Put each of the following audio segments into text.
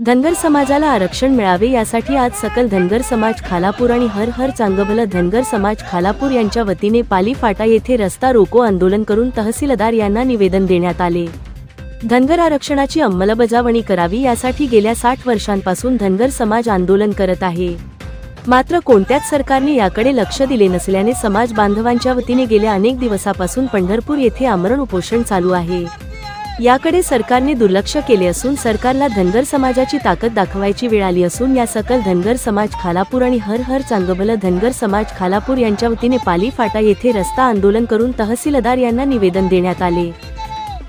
धनगर समाजाला आरक्षण मिळावे यासाठी आज सकल धनगर समाज खालापूर आणि हर हर चांगभल धनगर समाज खालापूर यांच्या वतीने पाली फाटा येथे रस्ता रोको आंदोलन करून तहसीलदार यांना निवेदन देण्यात आले. धनगर आरक्षणाची अंमलबजावणी करावी यासाठी गेल्या साठ वर्षांपासून धनगर समाज आंदोलन करत आहे. मात्र कोणत्याच सरकारने याकडे लक्ष दिले नसल्याने समाज बांधवांच्या वतीने गेल्या अनेक दिवसापासून पंढरपूर येथे आमरण उपोषण चालू आहे. याकडे सरकारने दुर्लक्ष केले असून सरकारला धनगर समाजाची ताकद दाखवायची वेळ आली असून या सकल धनगर समाज खालापूर आणि हर हर चांगबल धनगर समाज खालापूर यांच्या वतीने पाली फाटा येथे रस्ता आंदोलन करून तहसीलदार यांना निवेदन देण्यात आले.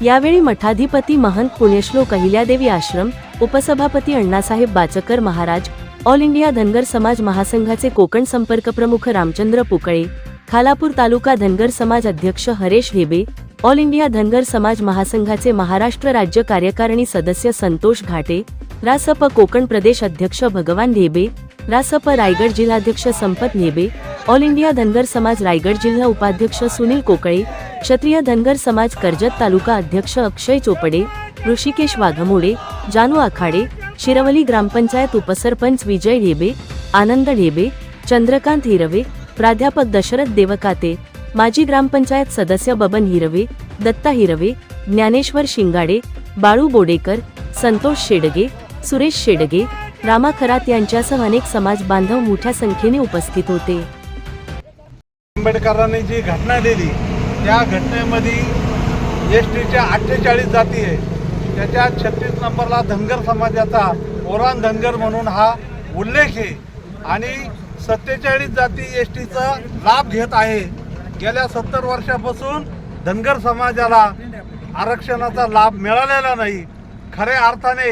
यावेळी मठाधिपती महंत पुण्यश्लोक अहिल्यादेवी आश्रम उपसभापती अण्णासाहेब बाचकर महाराज ऑल इंडिया धनगर समाज महासंघाचे कोकण संपर्क प्रमुख रामचंद्र पुकळे खालापूर तालुका धनगर समाज अध्यक्ष हरेश हेबे ऑल इंडिया धनगर समाज महासंघाचे महाराष्ट्र राज्य कार्यकारिणी सदस्य संतोष घाटे रासप कोकण प्रदेश अध्यक्ष भगवान ढेबे रासप रायगड जिल्हाध्यक्ष संपत नेबे ऑल इंडिया धनगर समाज रायगड जिल्हा उपाध्यक्ष सुनील कोकळे क्षत्रिय धनगर समाज कर्जत तालुका अध्यक्ष अक्षय चोपडे ऋषिकेश वाघमोडे जानू आखाडे शिरवली ग्रामपंचायत उपसरपंच विजय ढेबे आनंद ढेबे चंद्रकांत हिरवे प्राध्यापक दशरथ देवकाते माजी ग्रामपंचायत सदस्य बबन हिरवे दत्ता हिरवे ज्ञानेश्वर शिंगाडे बाळू बोडेकर संतोष शेडगे सुरेश शेडगे रामा खरात यांच्यासह अनेक समाज बांधव मोठ्या संख्येने उपस्थित होते. आंबेडकरांनी जी घटना दिली त्या घटनेमध्ये एस टीच्या अठ्ठेचाळीस जाती आहे त्याच्यात छत्तीस नंबरला धनगर समाजाचा ओरान धनगर म्हणून हा उल्लेख आहे. आणि सत्तेचाळीस जाती एस टीचा लाभ घेत आहे. गेल्या सत्तर वर्षापासून धनगर समाजाला आरक्षणाचा लाभ मिळालेला नाही. खऱ्या अर्थाने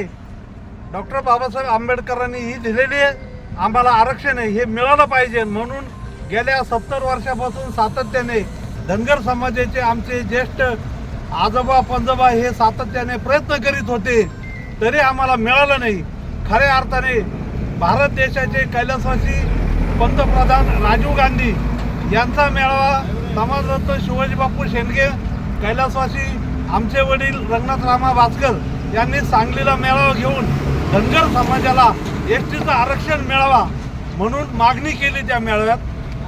डॉक्टर बाबासाहेब आंबेडकरांनी ही दिलेली आहे. आम्हाला आरक्षण आहे हे मिळालं पाहिजे. म्हणून गेल्या सत्तर वर्षापासून सातत्याने धनगर समाजाचे आमचे ज्येष्ठ आजोबा पंजोबा हे सातत्याने प्रयत्न करीत होते तरी आम्हाला मिळालं नाही. खऱ्या अर्थाने भारत देशाचे कैलासवासी पंतप्रधान राजीव गांधी यांचा मेळावा समाजरत्न शिवाजीबापू शेंडगे कैलासवासी आमचे वडील रंगनाथ रामा भास्कर यांनी सांगलीला मेळावा घेऊन धनगर समाजाला एस टीचं आरक्षण मिळावा म्हणून मागणी केली त्या मेळाव्यात.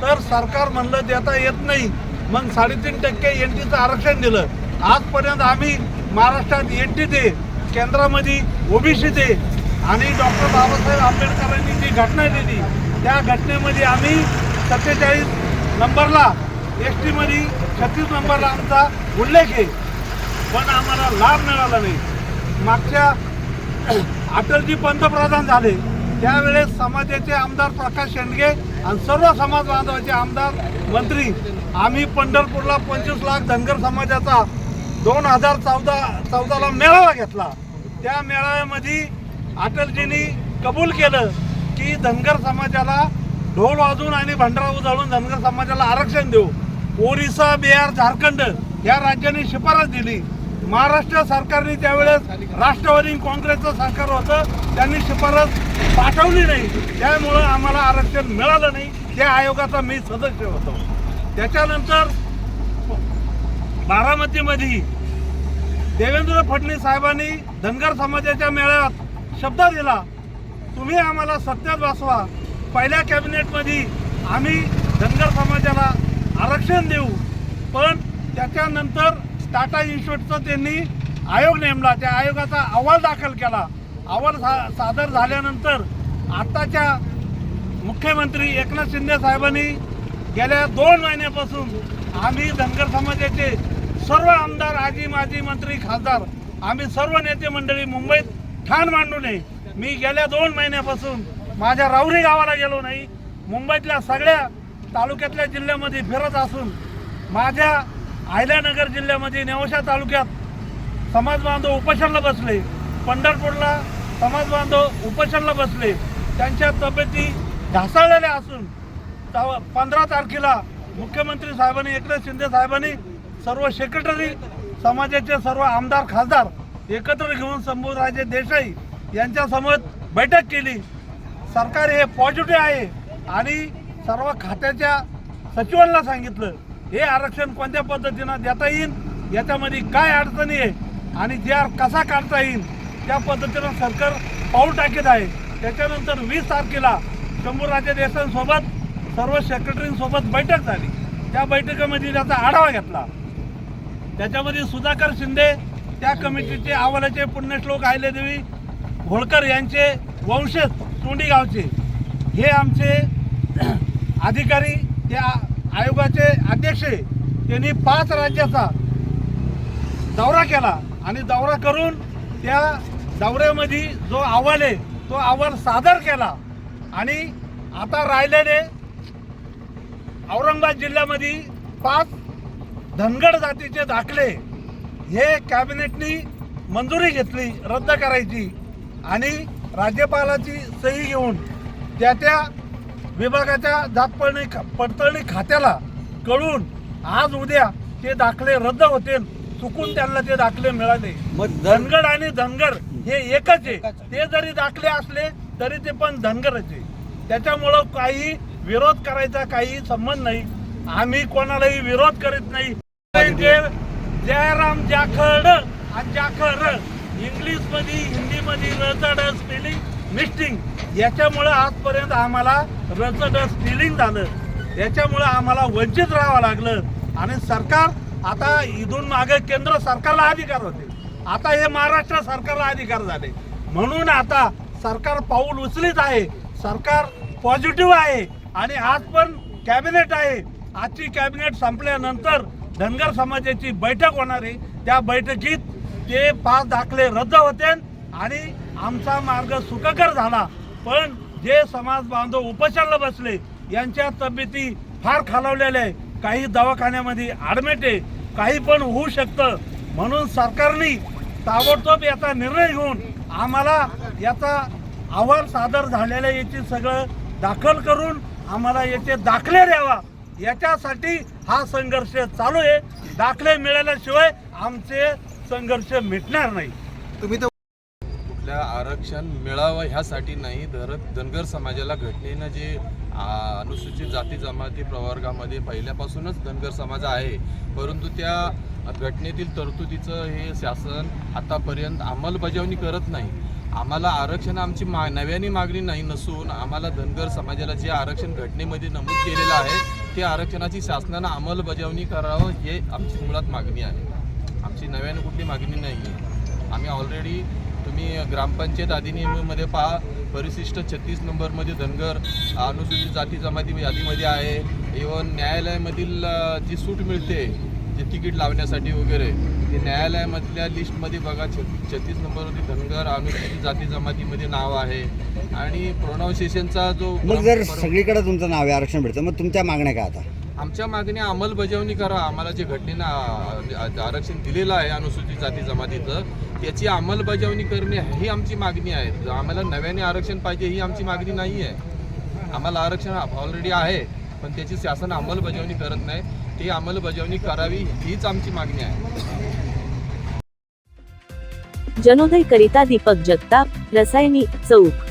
तर सरकार म्हणलं देता येत नाही. मग साडेतीन टक्के एन टीचं आरक्षण दिलं. आजपर्यंत आम्ही महाराष्ट्रात एन टी दे केंद्रामध्ये ओबीसी दे आणि डॉक्टर बाबासाहेब आंबेडकरांनी जी घटना दिली त्या घटनेमध्ये आम्ही सत्तेचाळीस नंबरला एस टीमध्ये छत्तीस नंबरला आमचा उल्लेख आहे. पण आम्हाला लाभ मिळाला नाही. मागच्या अटलजी पंतप्रधान झाले. त्यावेळेस समाजाचे आमदार प्रकाश शेंडगे आणि सर्व समाज बांधवाचे आमदार मंत्री आम्ही पंढरपूरला पंचवीस लाख धनगर समाजाचा दोन हजार चौदा चौदाला मेळावा घेतला. त्या मेळाव्यामध्ये अटलजींनी कबूल केलं की धनगर समाजाला ढोल वाजवून आणि भंडारा उजळून धनगर समाजाला आरक्षण देऊ. ओरिसा बिहार झारखंड या राज्यांनी शिफारस दिली. महाराष्ट्र सरकारने त्यावेळेस राष्ट्रवादी काँग्रेसचं सरकार होतं. त्यांनी शिफारस पाठवली नाही. त्यामुळं आम्हाला आरक्षण मिळालं नाही. त्या आयोगाचा मी सदस्य होतो. त्याच्यानंतर बारामतीमध्ये देवेंद्र फडणवीस साहेबांनी धनगर समाजाच्या मेळाव्यात शब्द दिला. तुम्ही आम्हाला सत्यात बसवा. पहिल्या कॅबिनेटमध्ये आम्ही धनगर समाजाला आरक्षण देऊ. पण त्याच्यानंतर टाटा इन्स्टिट्यूटचं त्यांनी आयोग नेमला. त्या आयोगाचा अहवाल दाखल केला. अहवाल सा सादर झाल्यानंतर आत्ताच्या मुख्यमंत्री एकनाथ शिंदे साहेबांनी गेल्या दोन महिन्यापासून आम्ही धनगर समाजाचे सर्व आमदार आजी माजी मंत्री खासदार आम्ही सर्व नेते मंडळी मुंबईत ठाण मांडू नये. मी गेल्या दोन महिन्यापासून माझ्या राऊरी गावाला गेलो नाही. मुंबईतल्या सगळ्या तालुक्यातल्या जिल्ह्यामध्ये फिरत असून माझ्या अहिल्यानगर जिल्ह्यामध्ये नेवशा तालुक्यात समाज बांधव उपोषणला बसले. पंढरपूरला समाज बांधव उपोषणला बसले. त्यांच्या तब्येती ढासळलेल्या असून पंधरा तारखेला मुख्यमंत्री साहेबांनी एकनाथ शिंदे साहेबांनी सर्व सेक्रेटरी समाजाचे सर्व आमदार खासदार एकत्र घेऊन शंभूराजे देसाई यांच्यासमोर बैठक केली. सरकार हे पॉझिटिव्ह आहे आणि सर्व खात्याच्या सचिवांना सांगितलं हे आरक्षण कोणत्या पद्धतीनं देता येईल? याच्यामध्ये काय अडचणी आहे? आणि जे आर कसा काढता येईल? त्या पद्धतीनं सरकार पाऊल टाकीत आहे. त्याच्यानंतर वीस तारखेला शंभूराजे देसाईंसोबत सर्व सेक्रेटरींसोबत बैठक झाली. त्या बैठकीमध्ये त्याचा आढावा घेतला. त्याच्यामध्ये सुधाकर शिंदे त्या कमिटीचे अहवालाचे पुण्यश्लोक अहिल्यादेवी होळकर यांचे वंशज तोंडी गावचे हे आमचे अधिकारी त्या आयोगाचे अध्यक्ष त्यांनी पाच राज्याचा दौरा केला आणि दौरा करून त्या दौऱ्यामध्ये जो अहवाल आहे तो अहवाल सादर केला. आणि आता राहिलेले औरंगाबाद जिल्ह्यामध्ये पाच धनगड जातीचे दाखले हे कॅबिनेटनी मंजुरी घेतली रद्द करायची आणि राज्यपालाची सही घेऊन त्या त्या विभागाच्या जातपडणी पडतळणी खात्याला कळून आज उद्या ते दाखले रद्द होतील चुकून त्यांना ते दाखले मिळाले. धनगड आणि धनगर हे एकच आहे. ते जरी दाखले असले तरी ते पण धनगरच आहे. त्याच्यामुळं काही विरोध करायचा काही संबंध नाही. आम्ही कोणालाही विरोध करीत नाही. जयराम जाखड आणि जाखर इंग्लिशमध्ये हिंदी मध्ये रचड स्पेलिंग फिलिंग याच्यामुळं आजपर्यंत आम्हाला रचडस फिलिंग झालं. याच्यामुळं आम्हाला वंचित राहावं लागलं. आणि सरकार आता इथून मागे केंद्र सरकारला अधिकार होते. आता हे महाराष्ट्र सरकारला अधिकार झाले. म्हणून आता सरकार पाऊल उचलीत आहे. सरकार पॉझिटिव्ह आहे. आणि आज पण कॅबिनेट आहे. आजची कॅबिनेट संपल्यानंतर धनगर समाजाची बैठक होणार आहे. त्या बैठकीत ते पाच दाखले रद्द होते आणि आमचा मार्ग सुखकर झाला. पण जे समाज बांधव उपोषणाला बसले यांच्या तब्येती फार खालावलेल्या आहे काही दवाखान्यामध्ये ॲडमिट आहे काही पण होऊ शकतं. म्हणून सरकारने ताबडतोब याचा निर्णय घेऊन आम्हाला याचा अहवाल सादर झालेला याची सगळं दाखल करून आम्हाला याचे दाखले द्यावा. याच्यासाठी हा संघर्ष चालू आहे. दाखले मिळाल्याशिवाय आमचे संघर्ष मिटणार नाही. तुम्ही तर आपल्या आरक्षण मिळावं ह्यासाठी नाही धर धनगर समाजाला घटनेनं जे अनुसूचित जाती जमाती प्रवर्गामध्ये पहिल्यापासूनच धनगर समाज आहे परंतु त्या घटनेतील तरतुदीचं हे शासन आतापर्यंत अंमलबजावणी करत नाही. आम्हाला आरक्षण आमची मा नव्याने मागणी नाही नसून आम्हाला धनगर समाजाला जे आरक्षण घटनेमध्ये नमूद केलेलं आहे ते आरक्षणाची शासनानं अंमलबजावणी करावं हे आमची मुळात मागणी आहे. आमची नव्याने कुठली मागणी नाही आहे आम्ही ऑलरेडी तुम्ही ग्रामपंचायत अधिनियमामध्ये पहा परिशिष्ट छत्तीस नंबरमध्ये धनगर अनुसूचित जाती जमाती यादीमध्ये आहे. इवन न्यायालयामधील जी सूट मिळते जे तिकीट लावण्यासाठी वगैरे ते न्यायालयामधल्या लिस्टमध्ये बघा छ छत्तीस नंबरवरती धनगर अनुसूचित जाती जमातीमध्ये नाव आहे. आणि प्रोनाऊन्सिएशनचा जो मग जर सगळीकडे तुमचं नाव आहे आरक्षण भेटतं मग तुमच्या मागण्या काय आता? आमच्या मागण्या अंमलबजावणी करा. आम्हाला जे घटनेनं आरक्षण दिलेलं आहे अनुसूचित जाती जमातीचं त्याची अंमलबजावणी करणे ही आमची मागणी आहे. आम्हाला नव्याने आरक्षण पाहिजे ही आमची मागणी नाही आहे आम्हाला आरक्षण ऑलरेडी आहे पण त्याची शासन अंमलबजावणी करत नाही. ती अंमलबजावणी करावी हीच आमची मागणी आहे. जनोदय करिता दीपक जगताप रसायनी चौक.